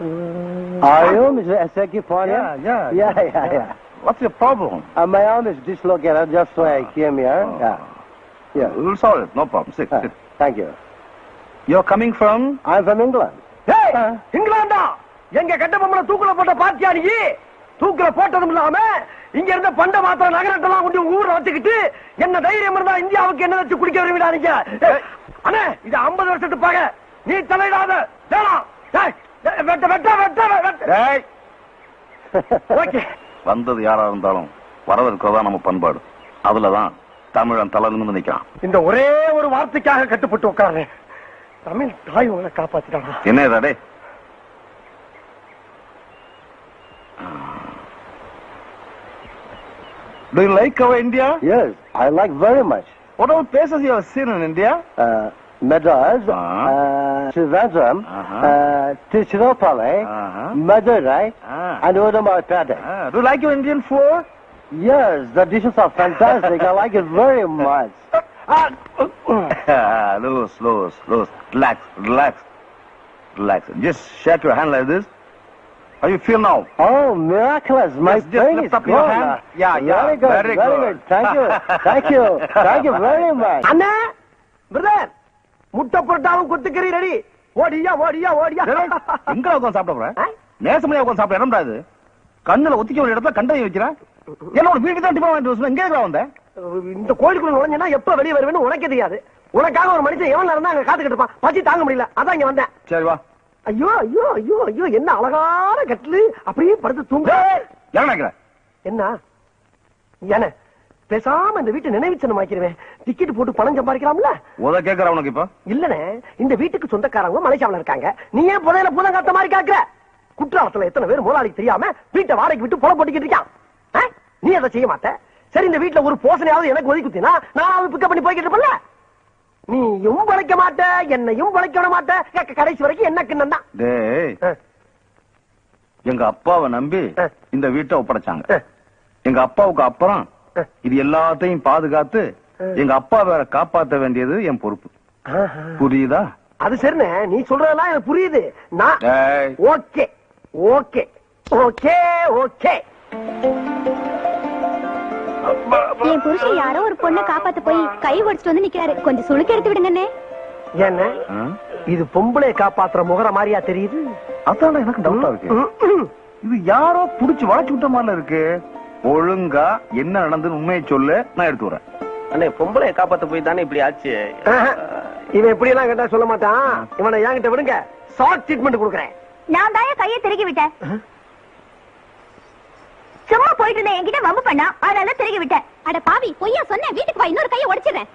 Are you Mr. Ezekiel Yeah, yeah. Yeah, yeah, yeah. What's your problem? Uh, my arm is dislocated, just so I came here. Oh. Yeah. Yeah. We'll solve it. No problem. Sit, Uh, sit. thank you. You're coming from? I'm from England. ஏய், ஆ. இங்கிலாந்தா எங்க கெட்ட பொம்மல தூக்குல போட்ட பாத்தியா நீ தூக்குல போட்டதும் இல்லாம இங்க இருந்த பண்ட மாத்திர நகரத்தெல்லாம் கொண்டு ஊர்ல வச்சுக்கிட்டு என்ன தைரியம் இருந்தா இந்தியாவுக்கு என்ன வச்சு குடிக்க வருவீடா நீங்க அண்ணே இது 50 வருஷத்து பாக நீ தலையிடாத வந்தது யாரா இருந்தாலும் வரவேற்கிறதா நம்ம பண்பாடு. அதுலதான் தமிழன் தலை நிமிர்ந்து நிக்கிறான். இந்த ஒரே ஒரு வார்த்தைக்காக கட்டுப்பட்டு உட்காரு தமிழ் தாய் உங்களை காப்பாத்திட்டானா? என்ன இதா டேய் Do you like our India? yes, I like very much. What all places you have seen in India? Uh, Madras, uh -huh. uh, Trivandrum, uh -huh. uh, Tiruchirappalli, -huh. Madurai, ah. and Pradesh. Ah, do you like your Indian food? Yes, the dishes are fantastic. I like it very much. Ah, loose, loose, loose. Relax, relax, relax. Just shake your hand like this. How you feel now? Oh, miraculous. My yes, brain just lift up your hand. Yeah, yeah. Very good, very, very good. good. Thank you, thank you, thank you very much. Anna, brother. முட்டை புரட்டாவும் கொத்துக்கறி ready ஓடியா ஓடியா. ஓடியா எங்க உட்காந்து சாப்பிட போற? ஆ? நேசமணியா உட்காந்து சாப்பிட இடம்டா இது. கண்ணுல ஒத்திக்க ஒரு இடத்துல கண்டை வைக்கிறேன் என்னோட வீட்டுக்கு தான் டிஃபன் வாங்கிட்டு எங்க வந்த இந்த கோயிலுக்குள்ள நுழைஞ்சா எப்ப வெளியே வருவேன்னு உனக்கே தெரியாது. உனக்காக ஒரு மனுஷன் எவன் இருந்தா அங்க காத்துக்கிட்டு இருப்பான். பசி தாங்க முடியல. அதான் இங்க வந்தேன். சரி வா. ஐயோ ஐயோ ஐயோ ஐயோ என்ன அழகான கட்டிலு. அப்படியே படுத்து தூங்க. என்ன? என்ன? பேசாம இந்த வீட்டை நினைவுச்சனம் ஆக்கிடுவேன் டிக்கெட் போட்டு பணம் சம்பாதிக்கலாம்ல? உத கேக்குற உனக்கு இப்ப? இல்லனே இந்த வீட்டுக்கு சொந்தக்காரங்க மலேசியாவுல இருக்காங்க. நீ ஏன் புதையில பூதம் காத்த மாதிரி கேக்குற? குற்றாலத்துல எத்தனை பேர் முதலாளிக்கு தெரியாம வீட்டை வாடகைக்கு விட்டு புலம் போட்டுக்கிட்டு இருக்கான்? நீ அதை செய்ய மாட்ட. சரி இந்த வீட்டுல ஒரு போசனையாவது எனக்கு ஒதுக்கி குத்தினா நான் அவன் பிக்கப் பண்ணி போய்கிட்டு இருப்பேன்ல. நீயும் பழைக்க மாட்ட என்னையும் பழைக்க விட மாட்ட. கடைசி வரைக்கும் என்ன கிண்ணம். எங்க அப்பாவை நம்பி. இந்த வீட்டை ஒப்படைச்சாங்க. எங்க அப்பாவுக்கு அப்புறம். இது எல்லாத்தையும் பாதுகாத்து. எங்க அப்பா வேற காப்பாத்த வேண்டியது என் பொறுப்பு. புரியுதா? அது சரிண்ணே. நீ சொல்றதெல்லாம் எனக்கு புரியுது. நான் ஓகே. ஓகே. Okay okay. என் புருஷன் யாரோ ஒரு பொண்ணை காப்பாத்த போய் கை ஒடிச்சிட்டு வந்து நிக்கிறாரு. கொஞ்சம் சுளுக்கு எடுத்து விடுங்கண்ணே. என்ன? இது பொம்பளை காப்பாத்துற முகர மாதிரியா தெரியுது? அதான் எனக்கு டவுட்டா இருக்கு. இது யாரோ புடிச்சு வளைச்சு விட்ட மாதிரி இருக்கு. ஒழுங்கா என்ன நடந்ததுன்னு உண்மையை சொல்லு நான் எடுத்து வரேன் அண்ணே பொம்பளை காப்பாத்த போய் தானே இப்படி ஆச்சு. இவன் இப்படி எல்லாம் கேட்டா சொல்ல மாட்டான்? இவனை என்கிட்ட விடுங்க. ஷார்ட் ட்ரீட்மெண்ட் கொடுக்குறேன். நான் தான் கையை திருகி விட்டேன். சும்மா போயிட்டு இருந்தேன். என்கிட்ட வம்பு பண்ணா அதனால திருகி விட்டேன். அட பாவி பொய்யா சொன்னேன். வீட்டுக்கு வா இன்னொரு கையை உடைச்சிடுறேன்.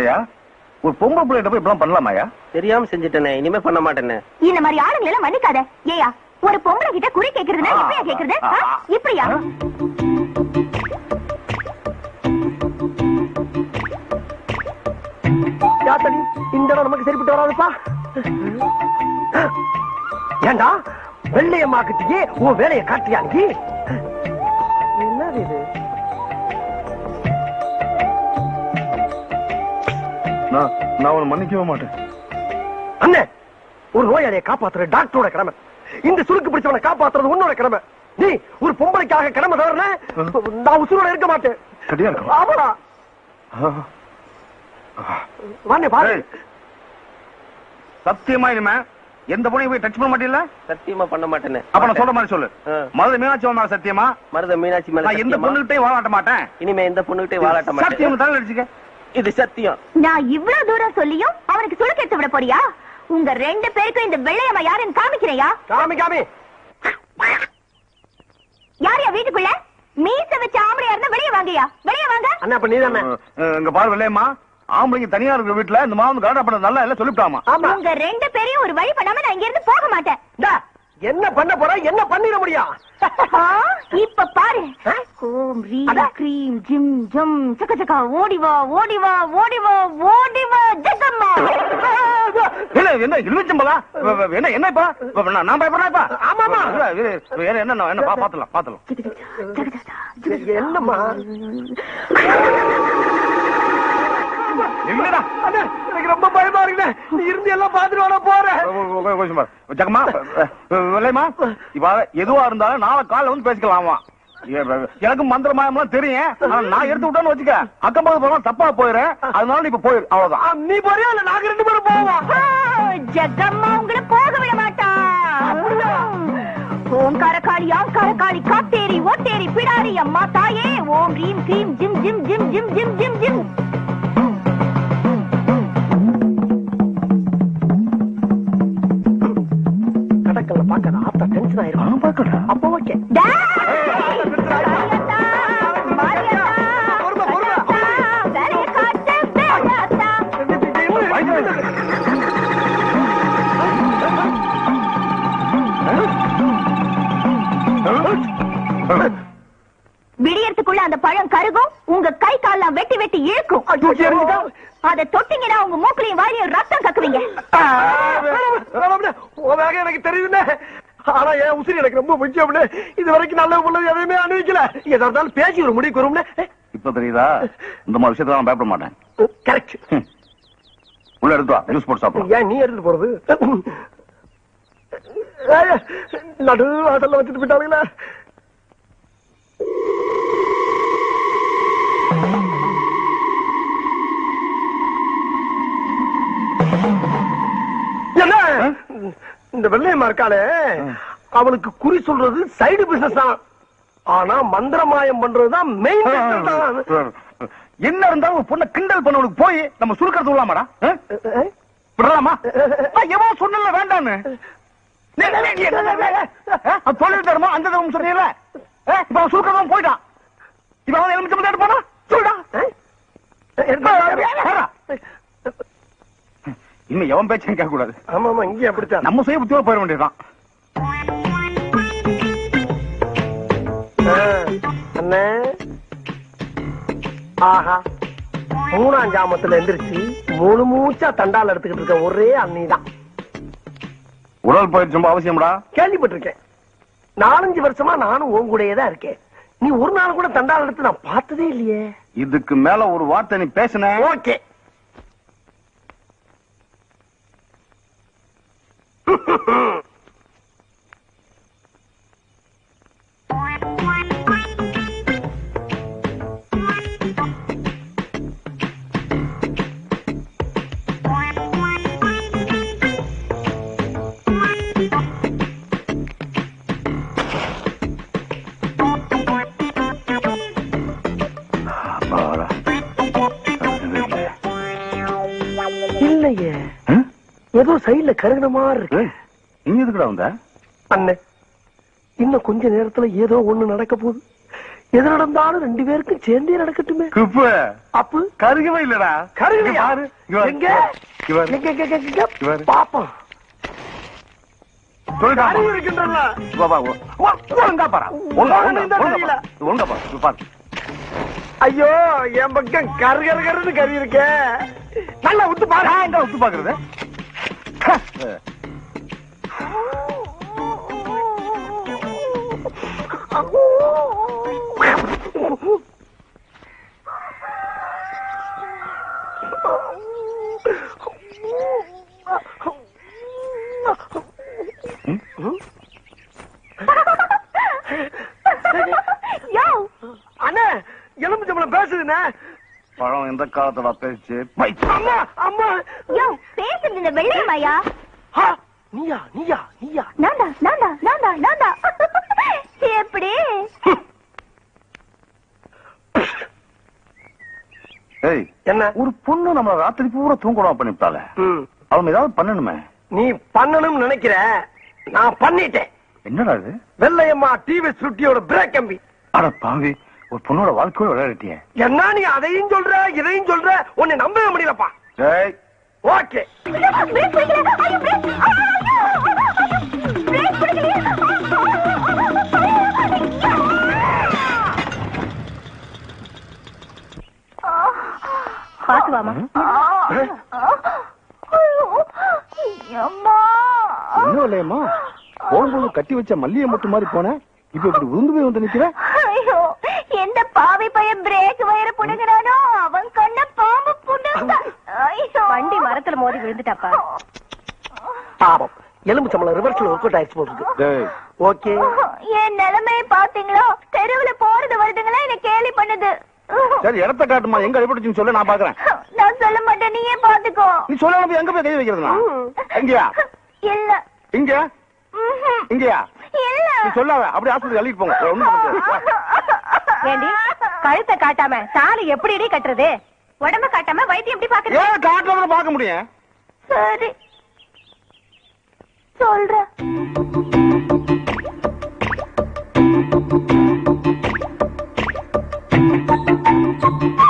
ஏயா ஒரு பொம்பளை பிள்ளைகிட்ட போய் இப்படிலாம் பண்ணலாமாயா தெரியாம செஞ்சுட்டேனே இனிமே பண்ண மாட்டேனே. இந்த மாதிரி ஆளுங்களை எல்லாம் மன்னிக்காத. ஏயா ஒரு பொம்பளை கிட்ட குறி கேக்குறதுனா எப்படியா கேக்குறது? இப்படியா? யாத்தடி இந்த இடம் நமக்கு சரிப்பட்டு வராதுப்பா. ஏண்டா வெள்ளையம்மா கிட்டயே உன் வேலையை காட்டியா நீ? என்னது இது? நான் நான் அவனை மன்னிக்கவே மாட்டேன். அண்ணே ஒரு நோயாளியை காப்பாத்துற டாக்டரோட கடமை. இந்த சுருக்கு பிடிச்சவனை காப்பாத்துறது உன்னோட கடமை. நீ ஒரு பொம்பளைக்காக கடமை தவறுன நான் உசுரோட இருக்க மாட்டேன். சரியா இருக்கும் ஆமாடா. வாண்ணே பாரு சத்தியமா இனிமே எந்த பொண்ணையும் போய் டச் பண்ண மாட்டீங்களா சத்தியமா பண்ண மாட்டேனே. அப்ப நான் சொல்ற மாதிரி சொல்லு. மதுரை மீனாட்சி அம்மா மேல சத்தியமா? மருத மீனாட்சி மேல நான் எந்த? பொண்ணுகிட்டையும் வாழாட்ட மாட்டேன். இனிமே எந்த பொண்ணுகிட்டே வாழாட்ட மாட்டேன். சத்தியம் தலை அடிச்சுக்க. இது சத்தியம். நான் இவ்வளவு தூரம் சொல்லியும் அவனுக்கு சுளுக்கு எடுத்து விட போறியா? உங்க ரெண்டு பேருக்கும் இந்த வெள்ளையம்மா யாருன்னு காமிக்கிறையா? காமி காமி. யாரையா வீட்டுக்குள்ள? மீச வச்ச ஆம்பளையா இருந்தா வெளியே வாங்கயா? வெளியே வாங்க. அண்ணா அப்ப நீ தானே அஹ், இங்க பாரு வெள்ளையம்மா. ஆம்பளைங்க தனியா இருக்கிற வீட்டுல இந்த மாவு கலடா பண்ணது நல்லா இல்ல சொல்லிவிட்டாமா? உங்க ரெண்டு பேரையும் ஒரு வழி பண்ணாம நான் இங்க இருந்து போக மாட்டேன். என்ன பண்ண போற? என்ன பண்ணிட முடியும்? இப்ப பாரு. ஓம் ரீம். கிரீம் ஜிம் ஜம் சக்க சக்கா ஓடி வா ஓடி வா ஓடி வா ஓடி வா ஜெகம்மா. என்ன என்ன இருபத்தம்பதா என்ன என்ன இப்ப? நான் பயப்படுறேன் இப்ப? ஆமாமா. இல்ல, இரு, என்ன என்ன, பாத்துலாம் பாத்துலாம் என்னம்மா? இல்லடா அண்ணே, எனக்கு ரொம்ப பயமா இருக்குண்ணே. நீ இருந்து எல்லாம் பாத்துட்டு வர போறேன். கொஞ்சம். ஜக்கம்மா விலைமா இப்ப எதுவா இருந்தாலும் நாளை காலைல வந்து பேசிக்கலாமா எனக்கு மந்திரமாயம்லாம் தெரியும். நான் எடுத்து விட்டேன்னு வச்சுக்க அக்கம் பக்கத்து போனா தப்பா போயிடுறேன் அதனால நீ இப்ப போயிரு. அவ்வளவுதான். நீ போறியா? இல்ல நாங்க ரெண்டு பேரும் போவோம்? ஜெகம்மா உங்களை போக விட மாட்டா ஓம்கார காளி ஆங்கார காளி காத்தேரி ஓட்டேரி பிடாரி அம்மா தாயே. ஓம் ரீம் கிரீம் ஜிம் ஜிம் ஜிம் ஜிம் ஜிம் ஜிம் ஜிம். கடற்கல்ல பாக்க ஆத்தா டென்ஷன் ஆயிரும் பாக்கடா அப்போ ஓகே இது வரைக்கும் நல்ல உள்ளது எதையுமே அனுபவிக்கல. எதா இருந்தாலும் பேசி ஒரு முடிவுக்கு வரும்னே இப்ப தெரியுதா? இந்த மாதிரி விஷயத்துல நான் பயப்பட மாட்டேன். கரெக்ட் ஹம். உள்ள எடுத்து வா. ஜூஸ் போட்டு சாப்பிடலாம் ஏன் நீ எடுத்துட்டு போறது? ஏய், நடு வாசல்ல வச்சுட்டு போயிட்டாங்களா என்ன? இந்த வெள்ளையம்மா இருக்காளே. அவளுக்கு குறி சொல்றது சைடு பிசினஸ் தான் ஆனா மந்திரமாயம் பண்றதுதான் மெயின் என்ன இருந்தாலும் ஒரு பொண்ணை கிண்டல் பண்ணவனுக்கு போய் நம்ம சுருக்கிறது விடலாமாடா? விடலாமா எவன் சொன்னல வேண்டான்னு தொழில் தருமா அந்த தரும் ஆ? இப்ப அவன் சுருக்கிறதும் போயிட்டான் இப்ப அவன் எலுமிச்சம் மட்டும் எடுப்பானா சொல்டா இனிமே எவன் பேச்சையும் கேட்க கூடாது ஆமா ஆமா இங்கே அப்படித்தான் நம்ம சுய புத்தியோட போயிட வேண்டியதுதான் அண்ணே. ஆஹா. மூணாம் ஜாமத்துல எந்திரிச்சு முழு மூச்சா தண்டால் எடுத்துக்கிட்டு இருக்க ஒரே அண்ணி தான் உடல் பயிற்சி ரொம்ப அவசியம்டா. கேள்விப்பட்டிருக்கேன். நாலஞ்சு வருஷமா நானும் உன் கூடயே தான் இருக்கேன். நீ ஒரு நாள் கூட தண்டால் எடுத்து நான் பார்த்ததே இல்லையே. இதுக்கு மேல ஒரு வார்த்தை நீ பேசுன. ஓகே. இல்லையே? ஏதோ சைடுல கருகின மாதிரி இருக்கு நீ எதுக்குடா வந்த அண்ணே இன்னும் கொஞ்ச நேரத்துல ஏதோ ஒண்ணு நடக்க போகுது எது நடந்தாலும் ரெண்டு பேருக்கும் சேர்ந்தே நடக்கட்டுமே குப்பு அப்பு கருகவே இல்லடா கருகலையா? இங்க பாரு, இங்க பாரு. எங்க? இங்க பாரு. எங்க, எங்க, எங்க, எங்க? இவர். பாப்போம் சொல்லிட்டாமா? கருகு இருக்கின்றன வா, வா, வா. வா, ஒழுங்கா பாரா. ஒழுங்கா, ஒழுங்கா ஒழுங்கா, ஒழுங்கா தெரியல. பாரு. ஒழுங்கா பாரு. இங்க பாரு. ஐயோ என் பக்கம் கரு கரு கருன்னு கறி இருக்கே நல்லா உத்து பாரு. நான் எங்க உத்து பாக்குறது. எந்த காலத்துல பேச்சு அம்மா அம்மா! யோ பேசுறது இந்த வெள்ளையம்மாயா நீயா நீயா நீயா? நான்தா நான்தா நான்தா நான்தா எப்படி? ஏய் என்ன? ஒரு பொண்ணு நம்மள ராத்திரி பூரா தூங்கணும் பண்ணிவிட்டால ம், அவன் ஏதாவது பண்ணணுமே? நீ பண்ணணும்னு நினைக்கிற. நான் பண்ணிட்டேன். என்னடா இது? வெள்ளையம்மா டிவி சுட்டியோட பிரேக் கம்பி. அட பாவி. ஒரு பொண்ணோட வாழ்க்கையோட விளையாடிட்டியே என்ன நீ அதையும் சொல்ற இதையும் சொல்ற உன்னை நம்பவே முடியலப்பா டேய் ஓகே பாத்து வாமா அம்மா இன்னும் இல்லையம்மா போகும்போது கட்டி வச்ச மல்லிகை மட்டும் மாதிரி போன இப்ப இப்படி உருந்து போய் வந்து நிக்கிற ஐயோ எந்த பாவி பையன் பிரேக் வயர புடுங்கிறானோ அவன் கண்ண பாம்பு வண்டி மரத்துல மோதி விழுந்துட்டாப்பா. பாவம். எலும்பு சம்பளம் ரிவர்ஸ்ல ஒர்க் அவுட் ஆயிடுச்சு போட்டுருக்கு டேய். ஓகே. என் நிலைமையை பாத்தீங்களோ தெருவுல போறது வருதுங்களா? என்ன கேலி பண்ணுது. சரி இடத்த காட்டுமா? எங்க அடிபட்டுச்சுன்னு சொல்லு நான் பாக்குறேன் நான் சொல்ல மாட்டேன் நீயே பாத்துக்கோ நீ சொல்லாம போய் எங்க போய் கை வைக்கிறது நான் எங்கயா இல்ல. இங்க. இங்கயா? இல்ல. நீ சொல்லாத. அப்படியே ஆஸ்பத்திரி அள்ளிட்டு போங்க. ஒண்ணும். ஏண்டி? கழுத்தை காட்டாம தாலி எப்படி கட்டுறது? உடம்ப காட்டாம வைத்தியம் எப்படி பாக்குறது ஏன் காட்டுறதுல பார்க்க முடியும்? சரி. சொல்றேன் கொன்னுடுவேன் வட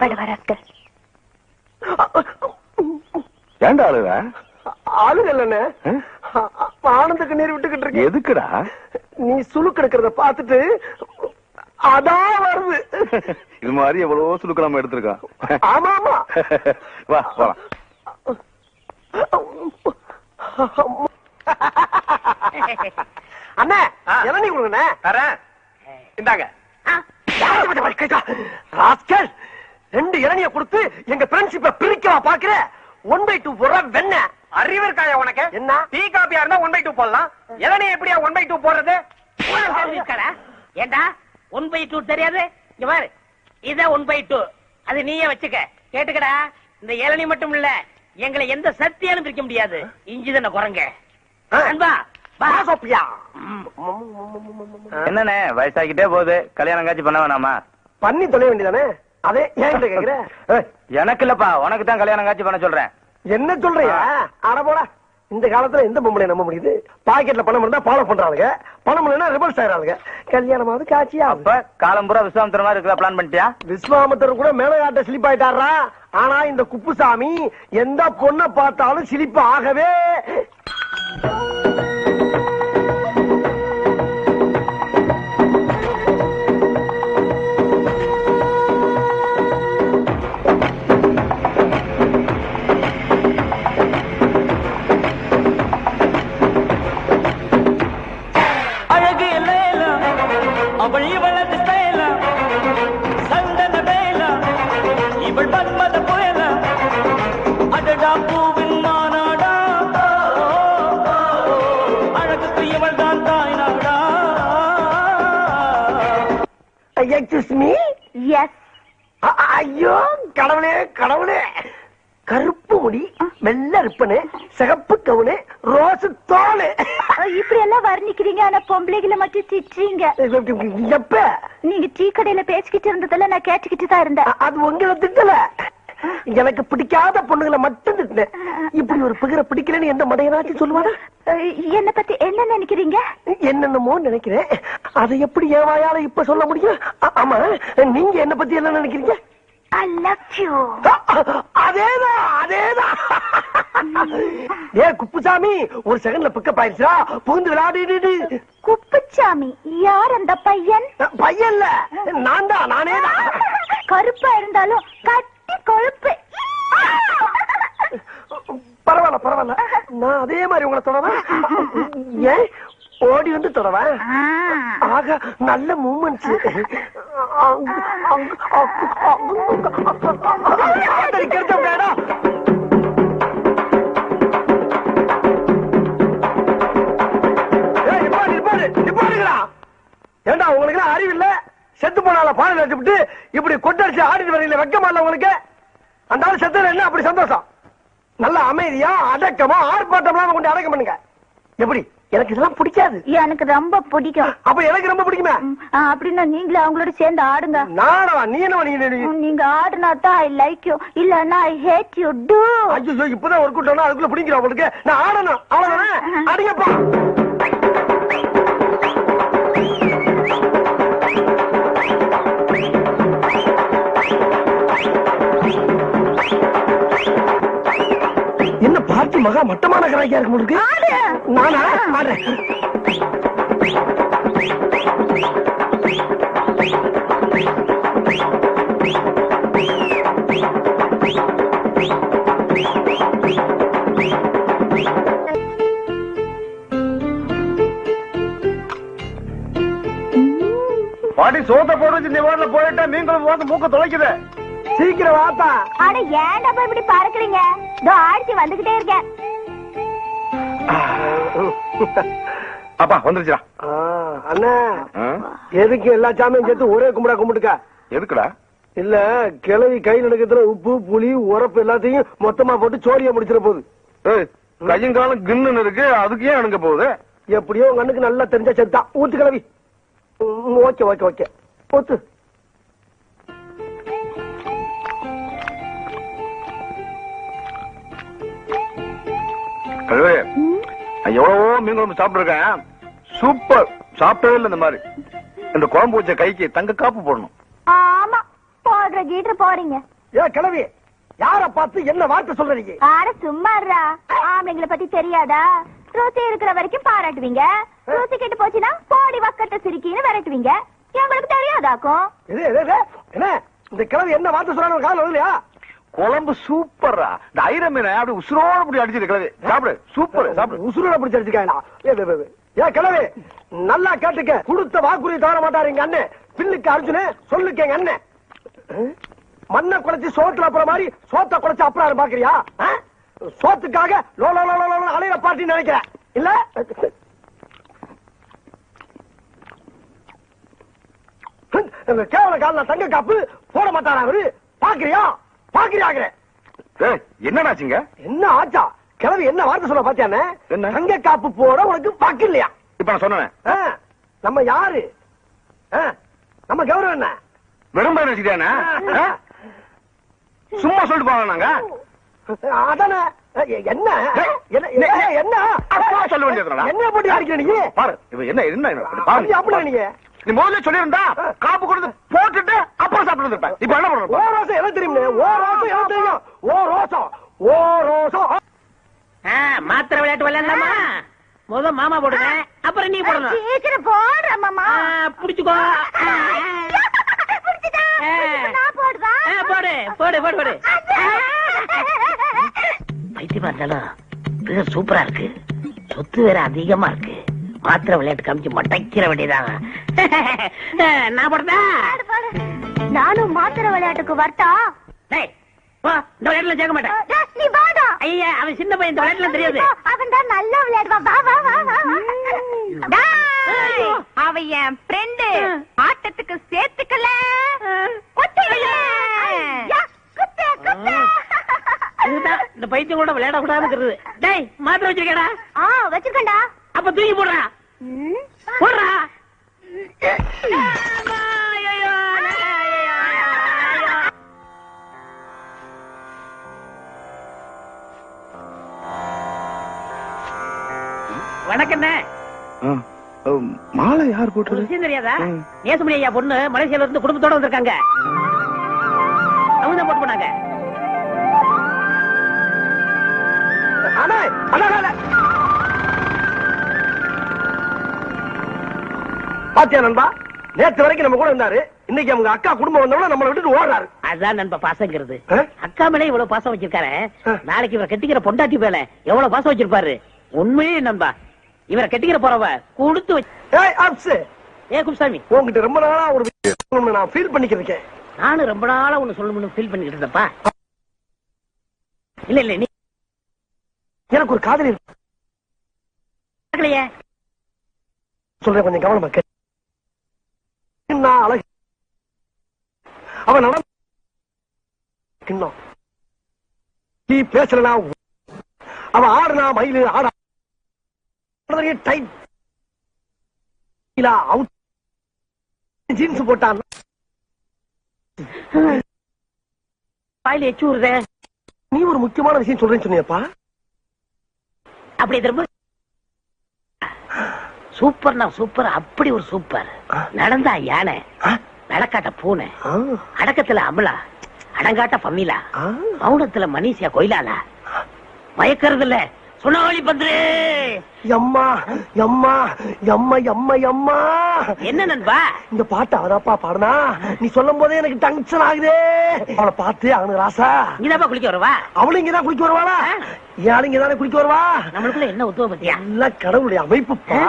வராஸ்கர் ஏன்டா அழுவ? ஆளுங்க இல்லண்ணே ஆனந்துக்கு நீர் விட்டுக்கிட்டு இருக்கேன். எதுக்குடா? நீ சுழுக்கு எடுக்கிறத பார்த்துட்டு அதான் வருது. இது மாதிரி எவ்வளவோ சுழுக்கு நம்ம எடுத்திருக்கோம். ஆமா ஆமா வா. போலாம் அண்ணே இளநீ கொடுங்கண்ணே. தரேன். இந்தாங்க. ராஸ்கல் ரெண்டு இளநிய கொடுத்து எங்க ஃப்ரெண்ட்ஷிப்ப பிரிக்கவா பாக்குற? ஒன் பை டூ போடுற வெண்ண. அறிவு இருக்காயா உனக்கு? என்ன? டீ காப்பியா இருந்தா ஒன் பை டூ போடலாம். இளநீ எப்படியா ஒன் பை டூ போடுறது? ஏண்டா? ஒன் பை டூ தெரியாது? இங்க பாரு. இத ஒன் பை டூ அது நீயே வச்சுக்க. கேட்டுக்கடா. இந்த இளநீ மட்டும் இல்ல. எங்களை எந்த சக்தியாலும் பிரிக்க முடியாது. இஞ்சி தானே குரங்க. அன்பா என்னண்ணே வயசாகிட்டே போகுது. கல்யாணம் காட்சி பண்ண வேணாமா? பண்ணி தொலைய வேண்டியதானே? அதே ஏன் கேக்குற? எனக்கு இல்லப்பா உனக்கு தான் கல்யாணம் காட்சி பண்ண சொல்றேன். என்ன சொல்றியா? அட போடா. இந்த காலத்துல எந்த பொம்பளை நம்ப முடியுது? பாக்கெட்ல பணம் இருந்தா ஃபாலோ பண்றாங்க பணம் இல்லைன்னா ரிவர்ஸ் ஆயிராங்க கல்யாணமாவது காட்சியா? அப்ப காலம் பூரா விஸ்வாமத்திர மாதிரி இருக்கிற பிளான் பண்ணிட்டியா? விஸ்வாமித்தர் கூட மேலகாட்ட ஸ்லிப் ஆயிட்டாரா ஆனா இந்த குப்புசாமி எந்த பொண்ணை பார்த்தாலும் சிலிப்பு ஆகவே எக்ஸ்கியூஸ் மீ எஸ் ஐயோ கடவுளே கடவுளே. கருப்பு முடி வெள்ளை ரிப்பனு சிகப்பு கவுனு ரோஸ் தோலு இப்படி எல்லாம் வர்ணிக்கிறீங்க ஆனா பொம்பளைகளை மட்டும் திட்டுறீங்க. எப்ப? நீங்க டீ கடையில பேசிக்கிட்டு இருந்ததெல்லாம் நான் கேட்டுக்கிட்டு தான் இருந்தேன். அது உங்களை திட்டல. எனக்கு பிடிக்காத பொண்ணுங்களை மட்டும் திட்டினேன் இப்படி ஒரு பிகரை பிடிக்கலன்னு எந்த மடையனாச்சும் சொல்லுவானா? என்ன பத்தி என்ன நினைக்கிறீங்க? என்னென்னமோ நினைக்கிறேன். அதை எப்படி என் வாயால இப்ப சொல்ல முடியும்? ஆமா நீங்க என்ன பத்தி என்ன நினைக்கிறீங்க? அதேதான் அதேதான். ஏ குப்புசாமி ஒரு செகண்ட்ல பிக்கப் ஆயிடுச்சா புகுந்து விளையாடிடு குப்புச்சாமி யார் அந்த பையன்? பையன் நான் தான் நானே தான் கருப்பா இருந்தாலும் கொழுப்பு. பரவாயில்ல பரவாயில்ல. நான் அதே மாதிரி உங்களை தொடவா? ஏன்? ஓடி வந்து தொடவா? ஆக நல்ல மூமெண்ட்ஸ் ஏண்டா உங்களுக்கு அறிவு இல்ல செத்து போனால பாடல் வச்சுட்டு இப்படி கொட்டடிச்சு ஆடிட்டு வரீங்களே வெக்கமா உங்களுக்கு? அந்த செத்துல என்ன? அப்படி சந்தோஷம். நல்ல அமைதியா அடக்கமா ஆர்ப்பாட்டம் கொண்டு அடக்கம் பண்ணுங்க. எப்படி? எனக்கு இதெல்லாம் பிடிக்காது. எனக்கு ரொம்ப பிடிக்கும். அப்ப எனக்கு ரொம்ப பிடிக்குமே? அப்படின்னா நீங்களும் அவங்களோட சேர்ந்து ஆடுங்க. நானவா? நீ என்ன நீங்க நீங்க ஆடுனா தான் ஐ லைக் யூ இல்லன்னா ஐ ஹேட் யூ டூ ஐயோ இப்பதான் ஒரு கூட்டம் அதுக்குள்ள பிடிக்கிறோம் உங்களுக்கு. நான் ஆடணும். அவ்வளவுதானே? அடிங்கப்பா என்ன பார்த்து மகா மட்டமான கராய்க்கா இருக்கும் இருக்கு நானா? ஆடுறேன் பாட்டி சோத்த போட்டு வச்சு நிவாரண போயிட்டா நீங்களும் மூக்க தொலைக்குது. சீக்கிரம் வாப்பா. அட ஏன்டா இப்படி பார்க்கறீங்க ஆட்சி வந்துகிட்டே இருக்கேன். அப்பா வந்துருச்சுடா. அண்ணா? எதுக்கு எல்லா சாமியும் சேர்த்து ஒரே கும்பிடா கும்பிட்டுக்க? எதுக்குடா? இல்ல கிளவி கை நடக்கிறதுல உப்பு புளி உரப்பு எல்லாத்தையும் மொத்தமா போட்டு சோழிய முடிச்சிட போகுது. ஏய், கையும் காலம் கின்னு இருக்கு அதுக்கு ஏன் அணுங்க போகுது? எப்படியோ உங்க அண்ணுக்கு நல்லா தெரிஞ்ச செத்தா. ஊத்து கிளவி ஓகே ஓகே ஓகே. ஊத்து. நான் எவ்வளவோ மீன் குழம்பு சாப்பிட்டுருக்கேன். சூப்பர். சாப்பிட்டவே இல்லை இந்த மாதிரி. இந்த குழம்பு வச்ச கைக்கு தங்க காப்பு போடணும். ஆமா போடுற கீட்டு போறீங்க ஏ கிளவி யார பார்த்து என்ன வார்த்தை சொல்ற நீங்க ஆட சும்மாறா ஆம்பளைங்களை பத்தி தெரியாதா? ருசி இருக்கிற வரைக்கும் பாராட்டுவீங்க. ருசி கெட்டு போச்சுன்னா போடி வக்கட்ட சிரிக்கின்னு விரட்டுவீங்க. எங்களுக்கு தெரியாதாக்கும்? இது இது, இது, என்ன? இந்த கிளவி என்ன வார்த்தை சொல்றாங்க காலம் இல்லையா குழம்பு சூப்பர்ரா. இந்த ஐர மீனை அப்படி உசுரோட அப்படி அடிச்சிரு கிழவி சாப்பிடு சூப்பர் சாப்பிடு. உசுரோட பிடிச்சு அடிச்சுக்காங்களா ஏ, ஏ, ஏ, ஏ கிளவி நல்லா கேட்டுக்க. கொடுத்த வாக்குறுதி தவற மாட்டாரு எங்க அண்ணன். பில்லுக்கு அர்ஜுனு சொல்லுக்கு எங்க அண்ணன்? மண்ணை குலைச்சு சோத்துல அப்புறம் மாதிரி சோத்த குலைச்சு அப்புறம் பாக்குறியா? சோத்துக்காக லோ லோ லோ லோ லோ அலையிற பார்ட்டின்னு நினைக்கிறேன் இல்ல? கேவல கால தங்க காப்பு போட மாட்டாரா அவரு? பாக்குறியா? பாக்குறியாங்கிற ஏய், என்னடாச்சுங்க என்ன ஆச்சா? கிளவி என்ன வார்த்தை சொல்ல பாத்தியானே என்ன? தங்க காப்பு போட உனக்கு பாக்கு இல்லையா இப்ப நான் சொன்னேன். நம்ம யாரு? நம்ம கௌரவம் என்ன வெறும் பையன் வச்சுக்கிட்டானே? சும்மா சொல்லிட்டு போங்க நாங்க அதானே. என்ன? என்ன என்ன- என்ன? அப்பா சொல்ல வேண்டியதுடா. என்ன போட்டு அடிக்கிற நீ? பாரு இப்ப என்ன என்ன பாரு அப்படி நீங்க நீ முதல்ல சொல்லியிருந்தா காப்பு கொடுத்து போட்டுட்டு அப்புறம் சாப்பிட்டு இருப்பேன் இப்ப என்ன ஓ பண்ற ரோசம் என்ன தெரியுமே ஓ ரோசம் என்ன தெரியும். ஓ ரோசம் ஓ ரோசம் ஆ, மாத்திரை விளையாட்டு விளையாடலாமா? முத மாமா போடுங்க அப்புறம் நீ போடணும். சீக்கிரம் போடுற மாமா. புடிச்சுக்கோ. போடு போடு போடு. போடு பைத்தியமா இருந்தாலும் பேர் சூப்பரா இருக்கு. சொத்து வேற அதிகமா இருக்கு. மாத்திரை விளையாட்டு காமிச்சு மட்டைக்கிற வேண்டியதான் நான் போடுறதா. நானும் மாத்திர விளையாட்டுக்கு வரட்டா? இந்த விளையாட்டுல சேர்க்க மாட்டேன். நீ வாடா ஐயா அவன் சின்ன பையன் இந்த விளையாட்டுல தெரியாது. அவன் தான் நல்லா விளையாடுவான் வா வா வா வா. என் ஃப்ரெண்டு ஆட்டத்துக்கு சேர்த்துக்கல. குத்திக்கல யா, குத்து, குத்து. இதுதான் இந்த பைத்தியம் கூட விளையாட கூடாதுங்கிறது டேய் மாத்திரை வச்சிருக்கடா. ஆ வச்சிருக்கேன்டா. அப்ப தூக்கி போடுறா. ம். போடுறா. வணக்கண்ணே. மாலை யார் ஒரு போட்டது விஷயம் தெரியாதா. நேசமணி ஐயா பொண்ணு மலேசியால இருந்து குடும்பத்தோட வந்திருக்காங்க. அவங்க தான் போட்டு போனாங்க. பாத்தியா நண்பா? நேத்து வரைக்கும் நம்ம கூட இருந்தாரு. இன்னைக்கு அவங்க அக்கா குடும்பம் வந்தவங்க நம்மளை விட்டுட்டு ஓடுறாரு. அதான் நண்ப பாசங்கிறது? அக்கா மேல இவ்வளவு பாசம் வச்சிருக்காரு. நாளைக்கு இவரை கட்டிக்கிற பொண்டாட்டி மேல எவ்வளவு பாசம் வச்சிருப்பாரு? உண்மையே நண்பா இவரை கட்டிக்கிற போறவ கொடுத்து வச்சு ஏ குப்சாமி உன்கிட்ட ரொம்ப நாளா ஒரு நான் ஃபீல் பண்ணிக்கிறேன் நானும் ரொம்ப நாளா ஒண்ணு சொல்லணும்னு ஃபீல் பண்ணிக்கிட்டு இருந்தப்பா இல்ல இல்ல நீ எனக்கு ஒரு காதலி இருக்கு. சொல்றேன் கொஞ்சம் கவனமா கேட்டு அழகு. அவன் நட கிண்ணம் நீ பேசலனா அவன் ஆடுனா மயிலு ஆடா டைட் அவுட் ஜீன்ஸ் போட்டான். வாயில எச்சு நீ ஒரு முக்கியமான விஷயம் சொல்றேன்னு சொன்னியப்பா. அப்படி திரும்ப. சூப்பர்னா சூப்பர் அப்படி ஒரு சூப்பர். நடந்தா யானை? நடக்காட்ட பூனை அடக்கத்துல அமலா அடங்காட்ட பம்மிலா. மௌனத்துல மணிஷியா கொயிலாலா. மயக்கறது இல்ல சுனாவளி பத்ரே! எம்மா எம்மா எம்மா எம்மா எம்மா! என்ன நண்பா? இந்த பாட்டு அவதாப்பா பாடுனா? நீ சொல்லும் போதே எனக்கு டங்ஷன் ஆகுதே! அவளை பார்த்து அவனுக்கு ராசா. இங்கதாப்பா குளிக்க வருவா? அவளும் இங்கதான் குளிக்க வருவாளா? யாரும் இங்கதானே குளிக்க வருவா? நம்மளுக்குள்ள என்ன உத்துவ பத்தியா எல்லாம் கடவுளுடைய அமைப்புப்பா?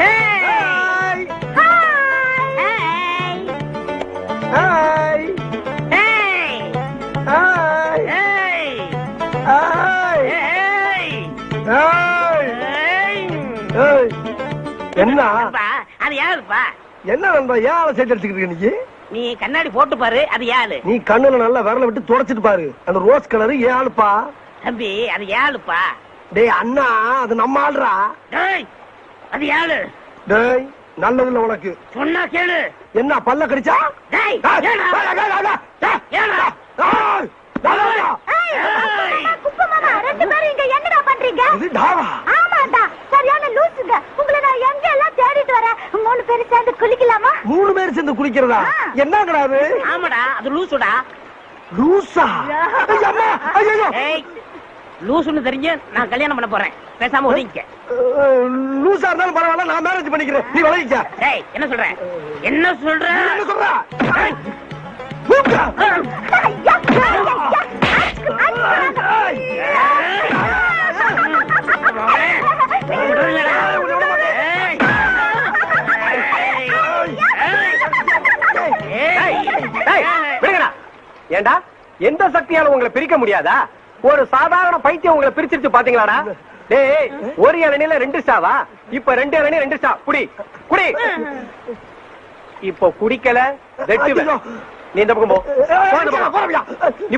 Hey! Hey! Hey! Hey! Hey! என்ன? அது யாருப்பா? என்ன நண்பா ஏன் சைட் அடிச்சுக்கிட்டு நீ? கண்ணாடி போட்டு பாரு அது யாரு? நீ கண்ணுல நல்லா விரல விட்டு துடைச்சிட்டு பாரு. அந்த ரோஸ் கலர் ஏழுப்பா தம்பி அது ஏழுப்பா டேய் அண்ணா அது நம்ம ஆள்ரா டேய் அது யாரு? டேய் நல்லது உனக்கு. சொன்னா கேளு. என்ன பல்ல கடிச்சா? டேய் ஏடா ஏடா ஏடா மூணு பேர் சேர்ந்து குளிக்கிறதா? என்ன கிடையாது ஆமாடா அது லூசுடா. லூசா? ஐயம்மா, லூசுன்னு தெரிஞ்சு நான் கல்யாணம் பண்ண போறேன். பேசாம ஒதுங்கிக்க. அஹ், லூசா இருந்தாலும் பரவாயில்ல நான் மேரேஜ் பண்ணிக்கிறேன். நீ விளைவிக்க ஏய் என்ன சொல்ற? என்ன சொல்ற? என்ன சொல்ற? ஏண்டா? எந்த சக்தியால உங்களை பிரிக்க முடியாதா? ஒரு சாதாரண பைத்தியம் உங்களை பிரிச்சிருச்சு பாத்தீங்களாடா? டேய் ஒரு இளநில ரெண்டு ஸ்டாவா இப்ப ரெண்டு இளநீ ரெண்டு ஸ்டா குடி குடி. இப்போ குடிக்கல வெட்டுவேன். நீ இந்த பக்கம் போ? நீ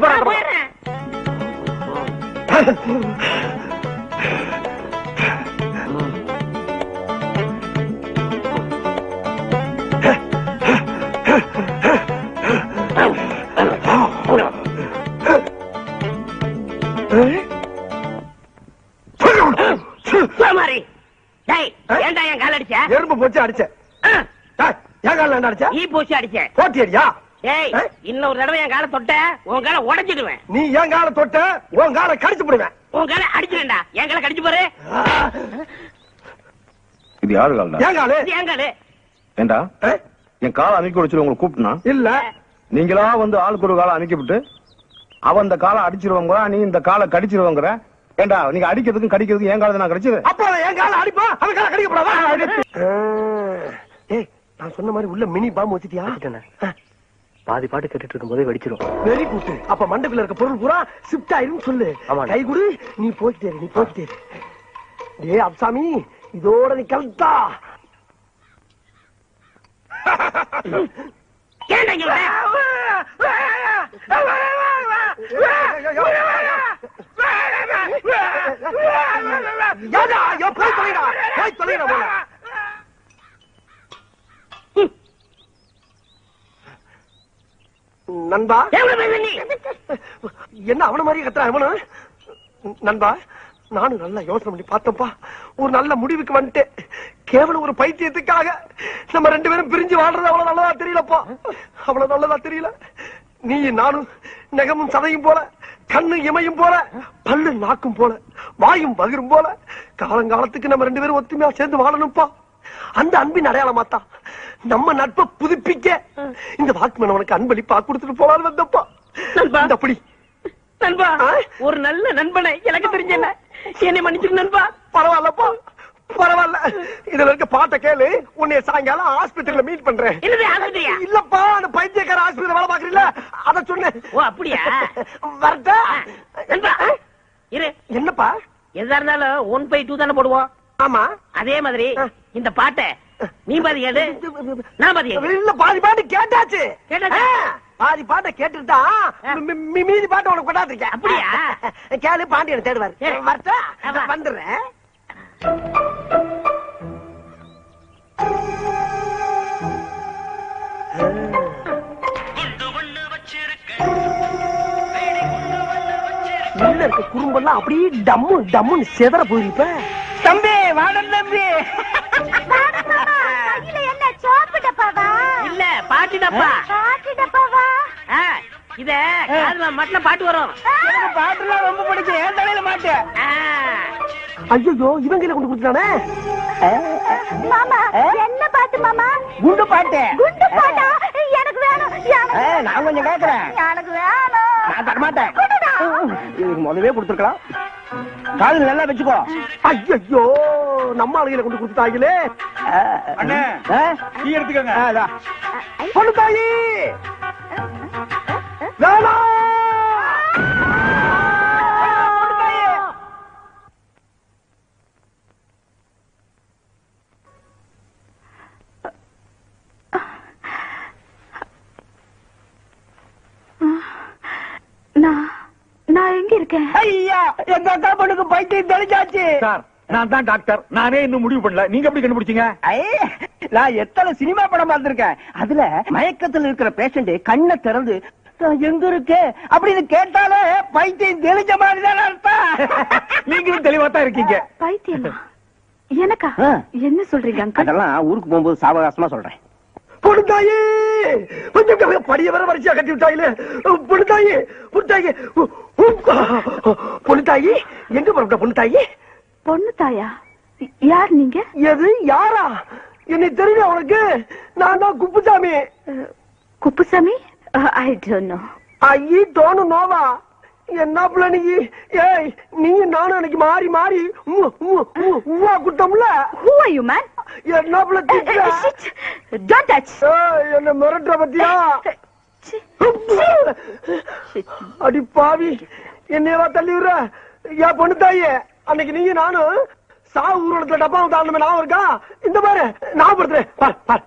அடிச்ச? எறும்பு போச்சு அடிச்ச. என் கால அடிச்ச? ஈ பூச்சி அடிச்ச. போட்டி அடியா ஆ? இன்னொரு தடவை என் காலை தொட்ட உன் காலை உடைச்சிடுவேன். நீ என் கால தொட்ட உன் கால கடிச்சு போடுவேன். உன் காலை அடிச்சிடா என் காலை கடிச்சு பாரு. இது யாரு கால்டா? என் காலு. என் காலு. ஏண்டா? என் காலை அமைக்க வச்சு உங்களுக்கு கூப்பிட்டுனா? இல்ல. நீங்களா வந்து ஆளுக்கு ஒரு காலை அமைக்க விட்டு அவன் இந்த காலை அடிச்சிருவாங்க நீ இந்த காலை கடிச்சிருவாங்கற. ஏண்டா நீங்க அடிக்கிறதுக்கும் கடிக்கிறதுக்கும் என் காலத்தை நான் கடிச்சது? அப்ப என் கால அடிப்பா அவன் கால கடிக்கப்படாதா ஏய் நான் சொன்ன மாதிரி உள்ள மினி பாம்பு வச்சிட்டியா பாதி பாட்டு கேட்டுட்டு இருக்கும் போதே வெடிச்சிரும். வெரி குட் அப்ப மண்டபில இருக்க பொருள் பூரா ஷிஃப்ட் ஆயிரும் சொல்லு. ஆமாண்ணா. கை குடு. நீ போயிட்டே நீ போயிட்டே. டேய் அப்சாமி இதோட நீ கலத்தா ஐயோ, போய் தொலைடா, போய் தொலைடா போல. நண்பா? என்ன அவன மாதிரி கத்துறா அவனு நண்பா நானும் நல்லா யோசனை பண்ணி பார்த்தப்பா ஒரு நல்ல முடிவுக்கு வந்துட்டேன். கேவலம் ஒரு பைத்தியத்துக்காக நம்ம ரெண்டு பேரும் பிரிஞ்சு வாழ்றது அவ்வளவு நல்லதா தெரியலப்பா. அவ்வளவு நல்லதா தெரியல. நீ நானும் நெகமும் சதையும் போல கண்ணு இமையும் போல பல்லு நாக்கும் போல வாயும் பகிரும் போல காலங்காலத்துக்கு நம்ம ரெண்டு பேரும் ஒத்துமையா சேர்ந்து வாழணும்ப்பா. அந்த அன்பின் அடையாளமாத்தா நம்ம நட்பை புதுப்பிக்க இந்த வாக்குமன் உனக்கு அன்பளிப்பா கொடுத்துட்டு போலான்னு வந்தப்பா. நண்பா. அப்படி நண்பா? ஒரு நல்ல நண்பனை எனக்கு தெரிஞ்சல என்னை மன்னிச்சிரு நண்பா. பரவாயில்லப்பா. பரவாயில்ல. இதுல இருக்க பாட்ட கேளு. உன்னை சாயங்காலம் ஆஸ்பத்திரியில மீட் பண்றேன். இல்லப்பா அந்த பைத்தியக்கார ஆஸ்பத்திரி வேலை பாக்குறீங்களா அத சொன்னேன் ஓ அப்படியா? வரட்டா. இரு. என்னப்பா? எதா இருந்தாலும் ஒன் பை டூ தானே போடுவோம். ஆமா. அதே மாதிரி இந்த பாட்டை நீ பாதி நான் பாதி கேளு. இல்ல பாதி பாட்டு கேட்டாச்சு. பாதி பாட்டை கேட்டுட்டா மீதி பாட்டை உனக்கு கொண்டாந்துருக்கேன். அப்படியா? கேளு பாண்டியனை தேடுவாரு. வரட்டா. வந்துடுறேன். உள்ள இருக்க குறும்பெல்லாம் அப்படியே டம்மு டம்முன்னு செதற போயிருப்ப தம்பி வாடன் தம்பி வாடா மாமா, கையில என்ன சோப்பு டப்பாவா இல்ல பாட்டி டப்பா. பாட்டி டப்பாவா? இத காதுல மட்டும் பாட்டு வரும். பாட்டுலாம் ரொம்ப பிடிக்கும். ஏன் தலையில மாட்டேன் ஆ, ஐயோ இவன் கையில கொண்டு கொடுத்துட்டானே? மாமா என்ன பாட்டு மாமா? குண்டு பாட்டு. குண்டு பாட்டா? எனக்கு வேணும் எனக்கு நான் கொஞ்சம் கேக்குறேன். எனக்கு வேணும். நான். இதுக்கு முதவே கொடுத்துருக்கலாம். காது நல்லா வச்சுக்கோ. ஐயோ நம்ம ஆளுகளை கொண்டு கொடுத்துட்டாங்களே. எடுத்துக்கங்க. பொண்ணு தாயி! நான் எங்க இருக்கேன்? ஐயா எங்க அக்கா பொண்ணுக்கு பைத்தியம் தெளிஞ்சாச்சு நான் தான் டாக்டர். நானே இன்னும் முடிவு பண்ணல. நீங்க எப்படி கண்டுபிடிச்சீங்க? நான் எத்தனை சினிமா படம் பார்த்திருக்கேன். அதுல மயக்கத்துல இருக்கிற பேஷண்ட் கண்ணை திறந்து "நான் எங்க அப்படின்னு கேட்டாலே பைத்தியம் தெளிஞ்ச மாதிரி தான் அர்த்தம். நீங்களும் தெளிவா தான் இருக்கீங்க. பைத்தியமா? எனக்கா. என்ன சொல்றீங்க அதெல்லாம் ஊருக்கு போகும்போது சாவகாசமா சொல்றேன். பொண்ணுத்தாயி கொஞ்சம் படிய வர வரிசையா கட்டி விட்டாயிலே. பொண்ணுத்தாயி பொண்ணுத்தாயி பொண்ணுத்தாயி எங்க புறப்பட்ட பொண்ணுத்தாயி பொண்ணு தாயா? யார் நீங்க? எது யாரா? என்னை தெரியல உனக்கு? நான் தான் Kuppusamy. Kuppusamy? I don't know ஐயி தோணு நோவா என்ன புள்ள நீ? ஏய் நீ நானும் அன்னைக்கு மாறி மாறி உவ்வா குட்டம்ல ஹூ ஆர் யூ மேன் என்ன புள்ள திட்டுற? டோன்ட் டச் என்ன மிரட்டுற பத்தியா? அடி பாவி என்னையவா தள்ளி விடுற? ஏன் பொண்ணு தாயே. அன்னைக்கு நீயும் நானும் சாவு ஊர்வலத்துல டப்பாவை தாண்டமே நான் இருக்கா? இந்த பாரு நான் படுத்துறேன் பார் பார்.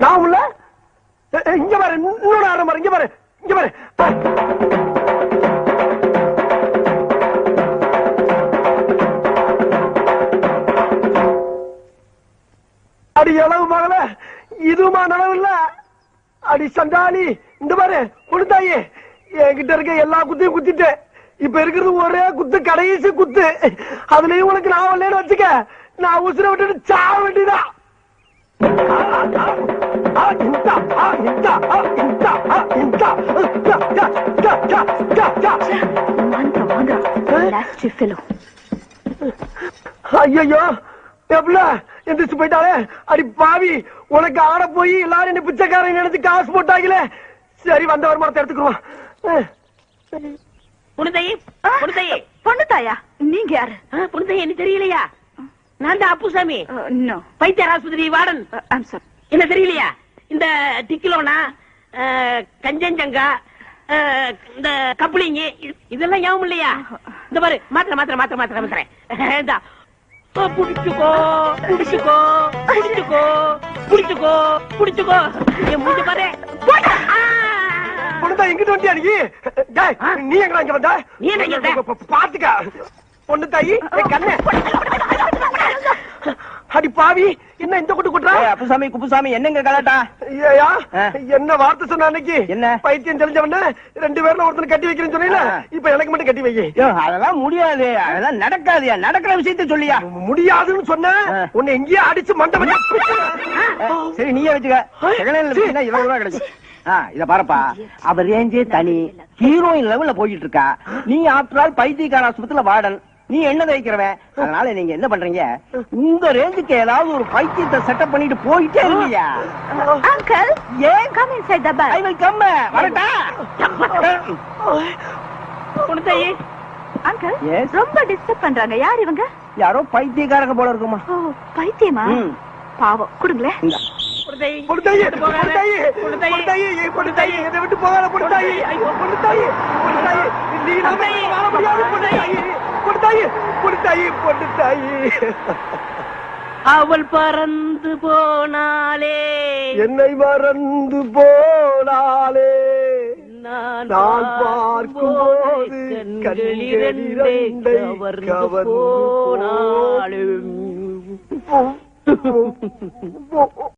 நான் உள்ள? இங்க பாரு இன்னொரு ஆடுற பாரு இங்க பாரு இங்க பாரு. அடி அளவு மகள இதுமா நிலவு இல்லை அடி சண்டாளி இந்த பாரு கொடுத்தாயி என்கிட்ட இருக்க எல்லா குத்தையும் குத்திட்டேன். இப்ப இருக்கிறது ஒரே குத்து கடைசி குத்து. அதுலயும் உனக்கு நான் இல்லைன்னு வச்சுக்க. நான் உசுர விட்டுட்டு சாவ வேண்டியதான் ஐயோ எந்திரிச்சு போயிட்டாலே? அடி பாவி உனக்கு ஆட போய் எல்லாரும் என்ன பிச்சைக்காரன் நினைச்சு காசு போட்டாங்களே. சரி வந்த வருமானத்தை எடுத்துக்குருவான் அஹ். புனிதையே புனிதையே. பொண்ணு தாயா? நீங்க யாரு? புனிதையே என்ன தெரியலையா? நான் தான் அப்புசாமி. பைத்தியர் ஆஸ்பத்திரி வார்டன் என்ன தெரியலையா? இந்த டிக்கிலோனா கஞ்சஞ்சங்கா இந்த கப்ளிங்க இதெல்லாம் ஞாபகம் இல்லையா? இந்த பாரு மாத்திரை மாத்திரை மாத்திரை மாத்திரை மாத்திரை புடிச்சுக்கோ புடிச்சுக்கோ புடிச்சுக்கோ புடிச்சுக்கோ புடிச்சுக்கோ. என் மூஞ்ச பாரு! பொண்ணுதான் எங்கிட்டு வண்டியா நீ? நீ எங்கடா இங்க வந்த? நீ என்ன பாத்துக்க. பொண்ணு தாயி கண்ணு. அடி பாவி என்ன இந்த குட்டு குட்டுறா அப்புசாமி குப்புசாமி என்னங்க கலாட்டா? ஐயா. என்ன வார்த்தை சொன்ன அன்னைக்கு? என்ன? பைத்தியம் தெரிஞ்சவன ரெண்டு பேர்ல ஒருத்தனை கட்டி வைக்கிறேன்னு சொன்னீல ஆ. இப்ப எனக்கு மட்டும் கட்டி வை யோ, அதெல்லாம் முடியாது. அதெல்லாம் நடக்காதுயா. நடக்கிற விஷயத்த சொல்லியா. முடியாதுன்னு சொன்ன. உன்னை எங்கேயே அடிச்சு மண்டை மண்டை சரி நீயே வச்சுக்க. செகண்ட் இருபது ரூபா ஆ இத பாருப்பா. அவ ரேஞ்சே தனி. ஹீரோயின் லெவல்ல போயிட்டு இருக்கா. நீ ஆஃப்டர் ஆல் பைத்தியக்கார ஆஸ்பத்திரியில வார்டன் நீ என்ன தைக்கிறவன் அதனால நீங்க என்ன பண்றீங்க? உங்க ரேஞ்சுக்கு ஏதாவது ஒரு பைத்தியத்தை செட்டப் பண்ணிட்டு போயிட்டே இருக்கியா அங்கிள் ஏன்? Come inside the I back will come வரட்டா. புனிதையே அங்கிள்? ரொம்ப டிஸ்டர்ப் பண்றாங்க. யார் இவங்க? யாரோ பைத்தியக்காரங்க போல இருக்குமா. ஓ பைத்தியமா. பாவம். போகாத. பொண்ணுத்தாயி புனிதையே. பொண்ணுத்தாயி பொண்ணுத்தாயி என்னை விட்டு போகாத. பொண்ணுத்தாயி பொண்ணுத்தாயி பொண்ணுத்தாயி நீ நம்ம வாழ முடியாது. பொண்ணுத்தாயி பொண்ணுத்தாயி பொண்ணுத்தாயி பொண்ணுத்தாயி அவள் பறந்து போனாலே என்னை மறந்து போனாலே நான் கண்களிரண்டை கவர்ந்து கவர்ந்து போனாலும்